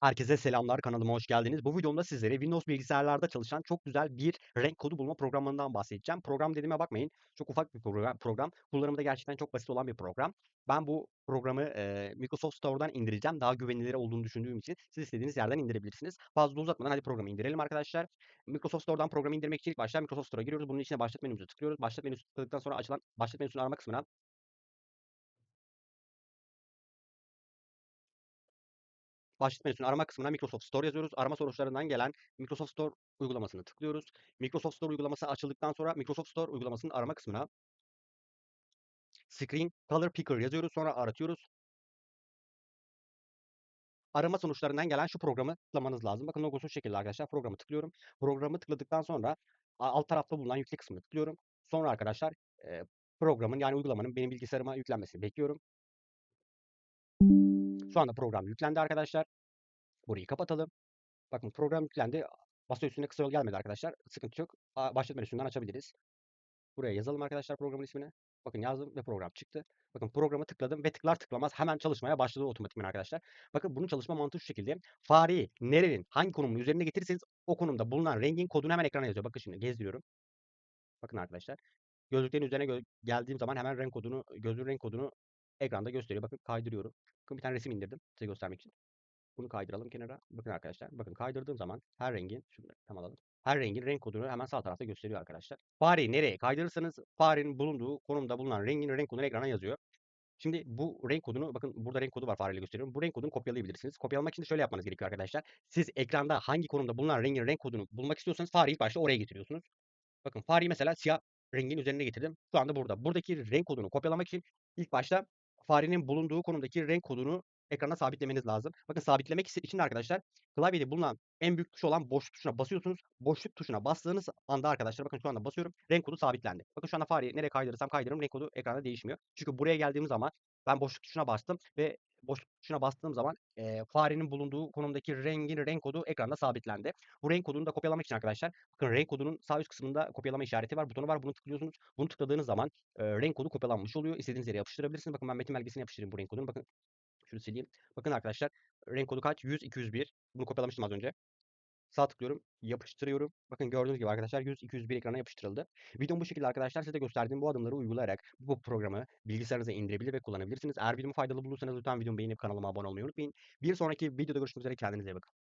Herkese selamlar, kanalıma hoş geldiniz. Bu videomda sizlere Windows bilgisayarlarda çalışan çok güzel bir renk kodu bulma programından bahsedeceğim. Program dediğime bakmayın, çok ufak bir program. program. Kullanımı da gerçekten çok basit olan bir program. Ben bu programı e, Microsoft Store'dan indireceğim. Daha güvenilir olduğunu düşündüğüm için siz istediğiniz yerden indirebilirsiniz. Fazla uzatmadan hadi programı indirelim arkadaşlar. Microsoft Store'dan programı indirmek için ilk başta Microsoft Store'a giriyoruz. Bunun içine başlat menümüzü tıklıyoruz. Başlat menüsü tıkladıktan sonra açılan başlat menüsünü arama kısmına Başlık menüsünün arama kısmına Microsoft Store yazıyoruz. Arama sonuçlarından gelen Microsoft Store uygulamasını tıklıyoruz. Microsoft Store uygulaması açıldıktan sonra Microsoft Store uygulamasının arama kısmına Screen Color Picker yazıyoruz. Sonra aratıyoruz. Arama sonuçlarından gelen şu programı tıklamanız lazım. Bakın logosu şu şekilde arkadaşlar. Programı tıklıyorum. Programı tıkladıktan sonra alt tarafta bulunan yükle kısmını tıklıyorum. Sonra arkadaşlar programın yani uygulamanın benim bilgisayarıma yüklenmesini bekliyorum. Şu anda program yüklendi arkadaşlar. Burayı kapatalım. Bakın program yüklendi. Masa üstünde kısa yol gelmedi arkadaşlar. Sıkıntı yok. Başlat menüsünden açabiliriz. Buraya yazalım arkadaşlar programın ismini. Bakın yazdım ve program çıktı. Bakın programı tıkladım ve tıklar tıklamaz hemen çalışmaya başladı otomatikman arkadaşlar. Bakın bunun çalışma mantığı şu şekilde. Fareyi nerenin hangi konumun üzerine getirirseniz o konumda bulunan rengin kodunu hemen ekrana yazıyor. Bakın şimdi gezdiriyorum. Bakın arkadaşlar. Gözlüklerin üzerine gö geldiğim zaman hemen renk kodunu, gözlüğün renk kodunu ekranda gösteriyor. Bakın kaydırıyorum. Bakın bir tane resim indirdim size göstermek için. Bunu kaydıralım kenara. Bakın arkadaşlar. Bakın kaydırdığım zaman her rengin şunları tam alalım. Her rengin renk kodunu hemen sağ tarafta gösteriyor arkadaşlar. Fareyi nereye kaydırırsanız farenin bulunduğu konumda bulunan rengin renk kodunu ekrana yazıyor. Şimdi bu renk kodunu bakın burada renk kodu var fareyle gösteriyorum. Bu renk kodunu kopyalayabilirsiniz. Kopyalamak için de şöyle yapmanız gerekiyor arkadaşlar. Siz ekranda hangi konumda bulunan rengin renk kodunu bulmak istiyorsanız fareyi ilk başta oraya getiriyorsunuz. Bakın fareyi mesela siyah rengin üzerine getirdim. Şu anda burada. Buradaki renk kodunu kopyalamak için ilk başta farenin bulunduğu konumdaki renk kodunu ekrana sabitlemeniz lazım. Bakın sabitlemek için arkadaşlar klavyede bulunan en büyük tuş olan boşluk tuşuna basıyorsunuz. Boşluk tuşuna bastığınız anda arkadaşlar bakın şu anda basıyorum. Renk kodu sabitlendi. Bakın şu anda fareyi nereye kaydırırsam kaydırırım renk kodu ekranda değişmiyor. Çünkü buraya geldiğim zaman ben boşluk tuşuna bastım ve boşluk tuşuna bastığım zaman e, farenin bulunduğu konumdaki rengin renk kodu ekranda sabitlendi. Bu renk kodunu da kopyalamak için arkadaşlar bakın renk kodunun sağ üst kısmında kopyalama işareti var. Butonu var. Bunu tıklıyorsunuz. Bunu tıkladığınız zaman e, renk kodu kopyalanmış oluyor. İstediğiniz yere yapıştırabilirsiniz. Bakın ben metin belgesine yapıştırayım bu renk kodunu. Bakın şunu sileyim. Bakın arkadaşlar renk kodu kaç? 100, 201. Bunu kopyalamıştım az önce. Sağ tıklıyorum, yapıştırıyorum. Bakın gördüğünüz gibi arkadaşlar 100, 201 ekrana yapıştırıldı. Videom bu şekilde arkadaşlar size gösterdiğim bu adımları uygulayarak bu programı bilgisayarınıza indirebilir ve kullanabilirsiniz. Eğer videomu faydalı bulursanız lütfen videomu beğenip kanalıma abone olmayı unutmayın. Bir sonraki videoda görüşmek üzere kendinize iyi bakın.